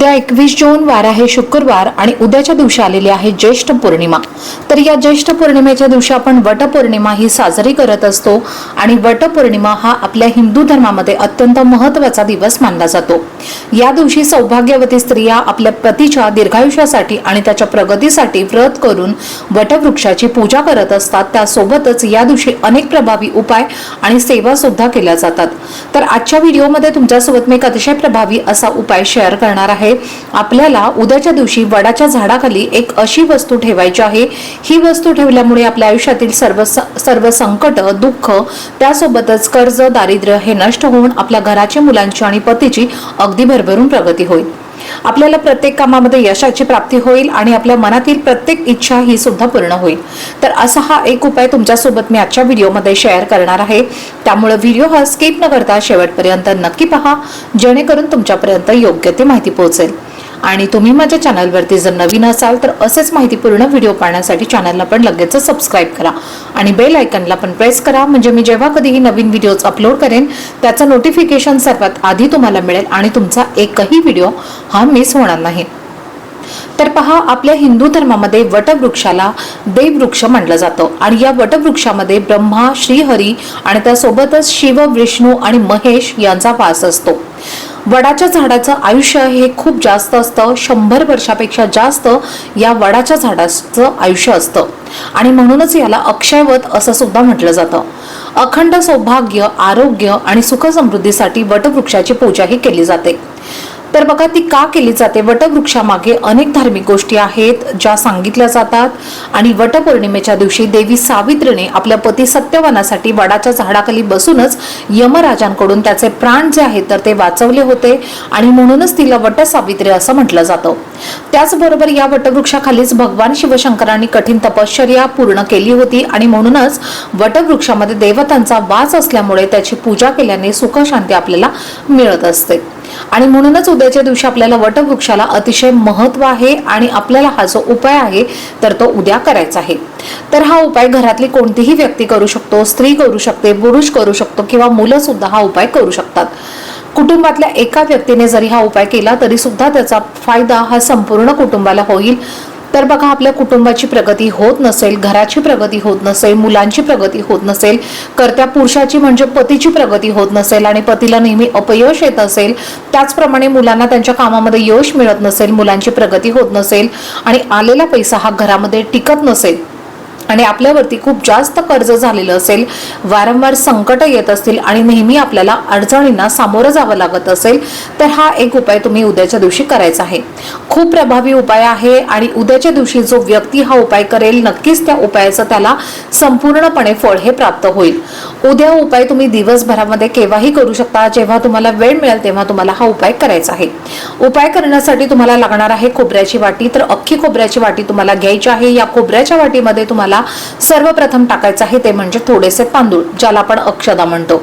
उद्या एकवीस जून वार आहे शुक्रवार आणि उद्याच्या दिवशी आलेली आहे ज्येष्ठ पौर्णिमा. तर या ज्येष्ठ पौर्णिमेच्या दिवशी आपण वटपौर्णिमा ही साजरी करत असतो आणि वटपौर्णिमा हा आपल्या हिंदू धर्मामध्ये अत्यंत महत्त्वाचा दिवस मानला जातो. या दिवशी सौभाग्यवती स्त्रिया आपल्या पतीच्या दीर्घायुष्यासाठी आणि त्याच्या प्रगतीसाठी व्रत करून वटवृक्षाची पूजा करत असतात. त्यासोबतच या दिवशी अनेक प्रभावी उपाय आणि सेवा सुद्धा केल्या जातात. तर आजच्या व्हिडिओमध्ये तुमच्यासोबत मी एक अतिशय प्रभावी असा उपाय शेअर करणार आहे. आपल्याला उद्याच्या दिवशी वडाच्या झाडाखाली एक अशी वस्तू ठेवायची आहे. ही वस्तू ठेवल्यामुळे आपल्या आयुष्यातील सर्व सर्व संकट दुःख त्यासोबतच कर्ज दारिद्र्य हे नष्ट होऊन आपल्या घराच्या मुलांची आणि पतीची अगदी भरभरून प्रगती होईल. आपल्याला प्रत्येक कामामध्ये यशाची प्राप्ती होईल आणि आपल्या मनातील प्रत्येक इच्छा ही सुद्धा पूर्ण होईल. तर असा हा एक उपाय तुमच्यासोबत मी आजच्या व्हिडिओमध्ये शेअर करणार आहे. त्यामुळे व्हिडिओ हा स्किप न करता शेवटपर्यंत नक्की पहा. जेणेकरून तुमच्यापर्यंत योग्य ती माहिती पोहोचेल. आणि तुम्ही माझ्या चॅनलवरती जर नवीन असाल तर असेच माहितीपूर्ण व्हिडिओ पाहण्यासाठी चॅनलला पण लगेच सबस्क्राईब करा. आणि बेल आयकनला पण प्रेस करा. म्हणजे मी जेव्हा कधीही नवीन व्हिडिओज अपलोड करेन त्याचं नोटिफिकेशन सर्वात आधी तुम्हाला मिळेल आणि तुमचा एकही व्हिडिओ हा मिस होणार नाही. तर पहा आपल्या हिंदू धर्मामध्ये वटवृक्षाला देववृक्ष म्हटलं जातं. आणि या वटवृक्षामध्ये ब्रह्मा श्रीहरी आणि त्यासोबतच शिव विष्णू आणि महेश यांचा वास असतो. वडाच्या झाडाचं आयुष्य हे खूप जास्त असतं. शंभर वर्षापेक्षा जास्त या वडाच्या झाडाचं आयुष्य असतं. आणि म्हणूनच याला अक्षयवत असं सुद्धा म्हटलं जातं. अखंड सौभाग्य आरोग्य आणि सुख समृद्धीसाठी वटवृक्षाची पूजाही केली जाते. तर बघा ती का केली जाते? वटवृक्षामागे अनेक धार्मिक गोष्टी आहेत ज्या सांगितल्या जातात. आणि वटपौर्णिमेच्या दिवशी देवी सावित्रीने आपल्या पती सत्यवानासाठी वडाच्या झाडाखाली बसूनच यमराजांकडून त्याचे प्राण जे आहेत तर ते वाचवले होते. आणि म्हणूनच तिला वट सावित्री असं म्हटलं जातं. त्याचबरोबर या वटवृक्षाखालीच भगवान शिवशंकरांनी कठीण तपश्चर्या पूर्ण केली होती. आणि म्हणूनच वटवृक्षामध्ये देवतांचा वास असल्यामुळे त्याची पूजा केल्याने सुखशांती आपल्याला मिळत असते. आणि म्हणूनच उद्याच्या दिवशी आपल्याला वटवृक्षाला अतिशय महत्त्व आहे आणि आपल्याला हा जो उपाय आहे तर तो उद्या करायचा आहे. तर हा उपाय घरातली कोणतीही व्यक्ती करू शकतो स्त्री करू शकते पुरुष करू शकतो किंवा मुलं सुद्धा हा उपाय करू शकतात. कुटुंबातल्या एका व्यक्तीने जरी हा उपाय केला तरी सुद्धा त्याचा फायदा हा संपूर्ण कुटुंबाला होईल. तर बघा आपल्या कुटुंबाची प्रगती होत नसेल घराची प्रगती होत नसेल मुलांची प्रगती होत नसेल करत्या पुरुषाची म्हणजे पतीची प्रगती होत नसेल आणि पतीला नेहमी अपयश येत असेल त्याचप्रमाणे मुलांना त्यांच्या कामामध्ये यश मिळत नसेल मुलांची प्रगती होत नसेल आणि आलेला पैसा हा घरामध्ये टिकत नसेल आणि आपल्यावरती खूप जास्त कर्ज झालेलं असेल वारंवार संकट येत असतील आणि नेहमी आपल्याला अडचणींना सामोरं जावं लागत असेल तर हा एक उपाय तुम्ही उद्याच्या दिवशी करायचा आहे. खूप प्रभावी उपाय आहे आणि उद्याच्या दिवशी जो व्यक्ती हा उपाय करेल नक्कीच त्या उपायाचं त्याला संपूर्णपणे फळ हे प्राप्त होईल. उद्या उपाय तुम्ही दिवसभरामध्ये केव्हाही करू शकता जेव्हा तुम्हाला वेळ मिळेल तेव्हा तुम्हाला हा उपाय करायचा आहे. उपाय करण्यासाठी तुम्हाला लागणार आहे खोबऱ्याची वाटी तर अख्खी खोबऱ्याची वाटी तुम्हाला घ्यायची आहे. या खोबऱ्याच्या वाटीमध्ये तुम्हाला सर्वप्रथम टाकायचं आहे ते म्हणजे थोडेसे तांदूळ ज्याला आपण अक्षदा म्हणतो.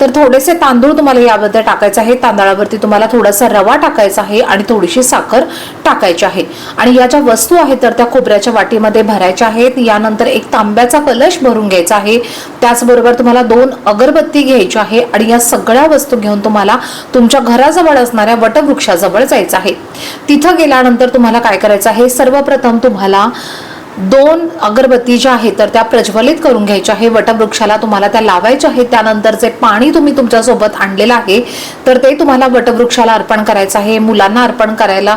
तर थोडेसे तांदूळ तुम्हाला यामध्ये टाकायचे आहे. तांदळावरती तुम्हाला थोडासा रवा टाकायचा आहे आणि थोडीशी साखर टाकायची आहे. आणि या ज्या वस्तू आहेत तर त्या खोबऱ्याच्या वाटीमध्ये भरायच्या आहेत. यानंतर एक तांब्याचा कलश भरून घ्यायचा आहे. त्याचबरोबर तुम्हाला दोन अगरबत्ती घ्यायची आहे आणि या सगळ्या वस्तू घेऊन तुम्हाला तुमच्या घराजवळ असणाऱ्या वटवृक्षाजवळ जायचं आहे. तिथं गेल्यानंतर तुम्हाला काय करायचं आहे? सर्वप्रथम तुम्हाला दोन अगरबत्ती ज्या आहेत तर त्या प्रज्वलित करून घ्यायच्या. आहे वटवृक्षाला तुम्हाला त्या लावायच्या आहेत. त्यानंतर जे पाणी तुम्ही तुमच्यासोबत आणलेलं आहे तर ते तुम्हाला वटवृक्षाला अर्पण करायचं आहे. मुलांना अर्पण करायला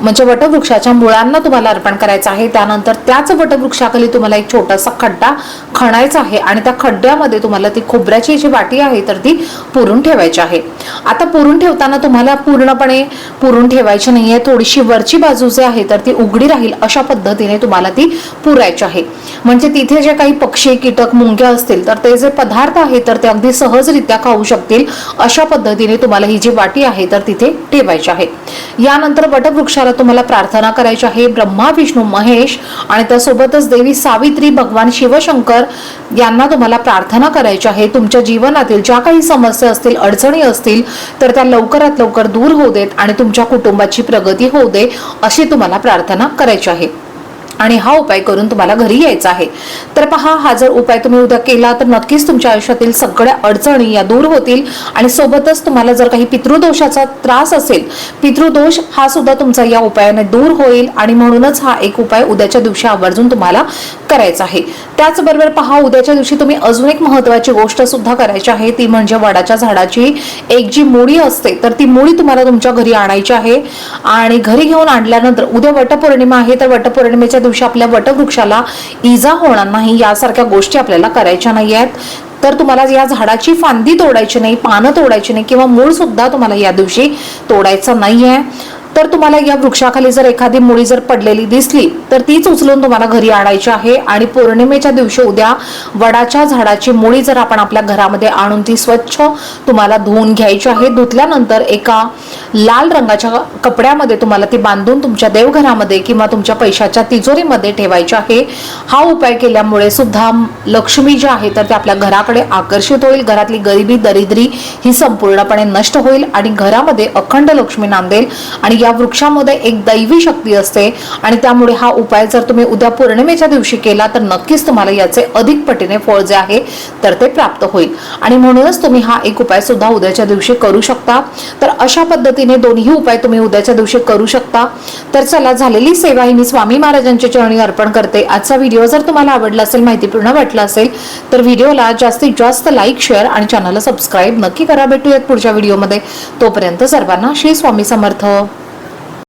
म्हणजे वटवृक्षाच्या मुळांना तुम्हाला अर्पण करायचं आहे. त्यानंतर त्याच वटवृक्षाखाली तुम्हाला एक छोटासा खड्डा खणायचा आहे आणि त्या खड्ड्यामध्ये तुम्हाला ती खोबऱ्याची जी वाटी आहे तर ती पुरून ठेवायची आहे. आता पुरून ठेवताना तुम्हाला पूर्णपणे पुरून ठेवायची नाहीये. थोडीशी वरची बाजू जे आहे तर ती उघडी राहील अशा पद्धतीने तुम्हाला ती पुरायची आहे. म्हणजे तिथे जे काही पक्षी कीटक मुंग्या असतील तर ते जे पदार्थ आहेत तर ते अगदी सहजरित्या खाऊ शकतील. अशा पद्धतीने तुम्हाला ही जी वाटी आहे तर तिथे ठेवायची आहे. यानंतर वटवृक्षाला दिवसाला तुम्हाला प्रार्थना करायची आहे. ब्रह्मा विष्णू महेश आणि त्यासोबतच देवी सावित्री भगवान शिवशंकर यांना तुम्हाला प्रार्थना करायची आहे. तुमच्या जीवनातील ज्या काही समस्या असतील अडचणी असतील तर त्या लवकरात लवकर दूर होऊ देत आणि तुमच्या कुटुंबाची प्रगती होऊ दे अशी तुम्हाला प्रार्थना करायची आहे. आणि हा उपाय करून तुम्हाला घरी यायचा आहे. तर पहा हा जर उपाय तुम्ही उद्या केला तर नक्कीच तुमच्या आयुष्यातील सगळ्या अडचणी या दूर होतील आणि सोबतच तुम्हाला जर काही पितृदोषाचा त्रास असेल पितृदोष हा सुद्धा तुमचा या उपायाने दूर होईल आणि म्हणूनच हा एक उपाय उद्याच्या दिवशी आवर्जून तुम्हाला करायचं आहे. त्याचबरोबर पहा उद्याच्या दिवशी तुम्ही अजून एक महत्वाची गोष्ट सुद्धा करायची आहे. ती म्हणजे वडाच्या झाडाची एक जी मुळी असते तर ती मुळी तुम्हाला तुमच्या घरी आणायची आहे. आणि घरी घेऊन आणल्यानंतर उद्या वटपौर्णिमा आहे तर वटपौर्णिमेच्या दिवशी आपल्या वटवृक्षाला इजा होणार नाही यासारख्या गोष्टी आपल्याला करायच्या नाही आहेत. तर तुम्हाला या झाडाची फांदी तोडायची नाही पानं तोडायची नाही किंवा मूळ सुद्धा तुम्हाला या दिवशी तोडायचं नाही आहे तर तुम्हाला या वृक्षाखाली जर एखादी मुळी जर पडलेली दिसली तर तीच उचलून तुम्हाला घरी आणायची आहे. आणि पौर्णिमेच्या दिवशी उद्या वडाच्या झाडाची मुळी जर आपण आपल्या घरामध्ये आणून ती स्वच्छ तुम्हाला धुवून घ्यायची आहे. धुतल्यानंतर एका लाल रंगाच्या कपड्यामध्ये तुम्हाला ती बांधून तुमच्या देवघरामध्ये किंवा तुमच्या पैशाच्या तिजोरीमध्ये ठेवायची आहे. हा उपाय केल्यामुळे सुद्धा लक्ष्मी जी आहे तर ते आपल्या घराकडे आकर्षित होईल. घरातली गरिबी दरिद्री ही संपूर्णपणे नष्ट होईल आणि घरामध्ये अखंड लक्ष्मी नांदेल आणि या वृक्षामध्ये एक दैवी शक्ती असते आणि त्यामुळे हा उपाय जर तुम्ही उद्या पौर्णिमेच्या दिवशी केला तर नक्कीच तुम्हाला याचे अधिक पटीने फळ जे आहे तर ते प्राप्त होईल. आणि म्हणूनच तुम्ही हा एक उपाय सुद्धा उद्याच्या दिवशी करू शकता. तर अशा पद्धतीने दोन्ही उपाय तुम्ही उद्याच्या दिवशी करू शकता. तर चला झालेली सेवा ही मी स्वामी महाराजांच्या चरणी अर्पण करते. आजचा व्हिडिओ जर तुम्हाला आवडला असेल माहितीपूर्ण वाटला असेल तर व्हिडिओला जास्तीत जास्त लाईक शेअर आणि चॅनलला सबस्क्राईब नक्की करा. भेटूयात पुढच्या व्हिडिओमध्ये. तोपर्यंत सर्वांना श्री स्वामी समर्थ.